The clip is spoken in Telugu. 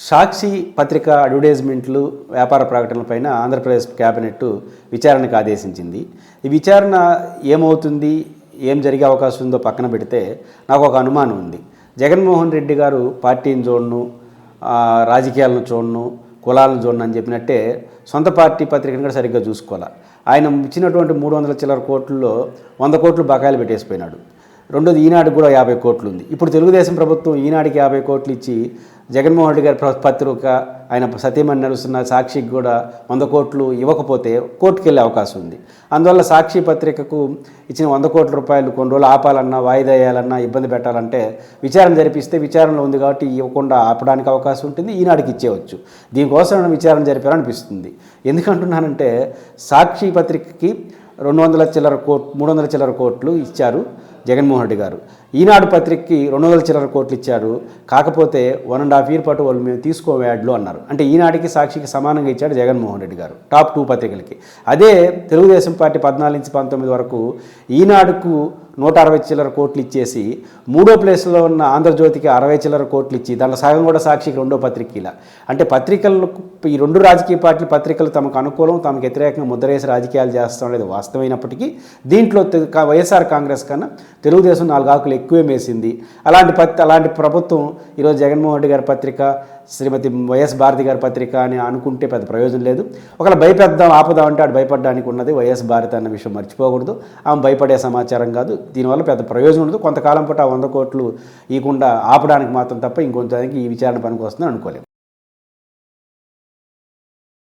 సాక్షి పత్రిక అడ్వర్టైజ్మెంట్లు వ్యాపార ప్రకటనలపైన ఆంధ్రప్రదేశ్ కేబినెట్ విచారణకు ఆదేశించింది. ఈ విచారణ ఏమవుతుంది? ఏం జరిగే అవకాశం ఉందో పక్కన పెడితే నాకు ఒక అనుమానం ఉంది. జగన్మోహన్ రెడ్డి గారు పార్టీని చూడను రాజకీయాలను చూడను కులాలను చూడను అని చెప్పినట్టే సొంత పార్టీ పత్రికను కూడా సరిగ్గా చూసుకోవాలి. ఆయన ఇచ్చినటువంటి మూడు వందల చిల్లర కోట్లలో వంద కోట్లు బకాయిలు పెట్టేసిపోయినాడు. రెండోది ఈనాడు కూడా యాభై కోట్లు ఉంది. ఇప్పుడు తెలుగుదేశం ప్రభుత్వం ఈనాడికి యాభై కోట్లు ఇచ్చి జగన్మోహన్ రెడ్డి గారి పత్రిక ఆయన సతీమణి నడుస్తున్న సాక్షికి కూడా వంద కోట్లు ఇవ్వకపోతే కోర్టుకు వెళ్ళే అవకాశం ఉంది. అందువల్ల సాక్షి పత్రికకు ఇచ్చిన వంద కోట్ల రూపాయలు కొన్ని రోజులు ఆపాలన్నా వాయిదా వేయాలన్నా ఇబ్బంది పెట్టాలంటే విచారణ జరిపిస్తే విచారణలో ఉంది కాబట్టి ఇవ్వకుండా ఆపడానికి అవకాశం ఉంటుంది ఈనాడికి ఇచ్చేయవచ్చు దీనికోసం విచారణ జరిపారనిపిస్తుంది. ఎందుకంటున్నానంటే సాక్షి పత్రికకి రెండు వందల చిల్లర కోట్ మూడు వందల చిల్లర కోట్లు ఇచ్చారు జగన్మోహన్ రెడ్డి గారు. ఈనాడు పత్రికకి రెండు వందల చిల్లర కోట్లు ఇచ్చారు. కాకపోతే వన్ అండ్ హాఫ్ ఇయర్ పాటు వాళ్ళు మేము తీసుకో యాడ్లు అన్నారు. అంటే ఈనాటికి సాక్షికి సమానంగా ఇచ్చాడు జగన్మోహన్ రెడ్డి గారు టాప్ టూ పత్రికలకి. అదే తెలుగుదేశం పార్టీ పద్నాలుగు నుంచి పంతొమ్మిది వరకు ఈనాడుకు నూట అరవై చిల్లర కోట్లు ఇచ్చేసి మూడో ప్లేస్లో ఉన్న ఆంధ్రజ్యోతికి అరవై చిల్లర కోట్లు ఇచ్చి దాంట్లో సగం కూడా సాక్షికి రెండో పత్రిక ఇలా అంటే పత్రికలకు ఈ రెండు రాజకీయ పార్టీల పత్రికలు తమకు అనుకూలం తమకు వ్యతిరేకంగా ముద్రేసి రాజకీయాలు చేస్తాం అనేది వాస్తవమైనప్పటికీ దీంట్లో వైఎస్ఆర్ కాంగ్రెస్ కన్నా తెలుగుదేశం నాలుగు ఆకులు ఎక్కువే మేసింది. అలాంటి పత్ అలాంటి ప్రభుత్వం ఈరోజు జగన్మోహన్ రెడ్డి గారి పత్రిక శ్రీమతి వైఎస్ భారతి గారి పత్రిక అని అనుకుంటే పెద్ద ప్రయోజనం లేదు. ఒకవేళ భయపెద్దాం ఆపదాం అంటే ఆడు భయపడడానికి ఉన్నది వైఎస్ భారతి అన్న విషయం మర్చిపోకూడదు. ఆమె భయపడే సమాచారం కాదు. దీనివల్ల పెద్ద ప్రయోజనం ఉండదు. కొంతకాలం పాటు ఆ వంద కోట్లు ఇవ్వకుండా ఆపడానికి మాత్రం తప్ప ఇంకొంచానికి ఈ విచారణ పనికి వస్తుందని అనుకోలేము.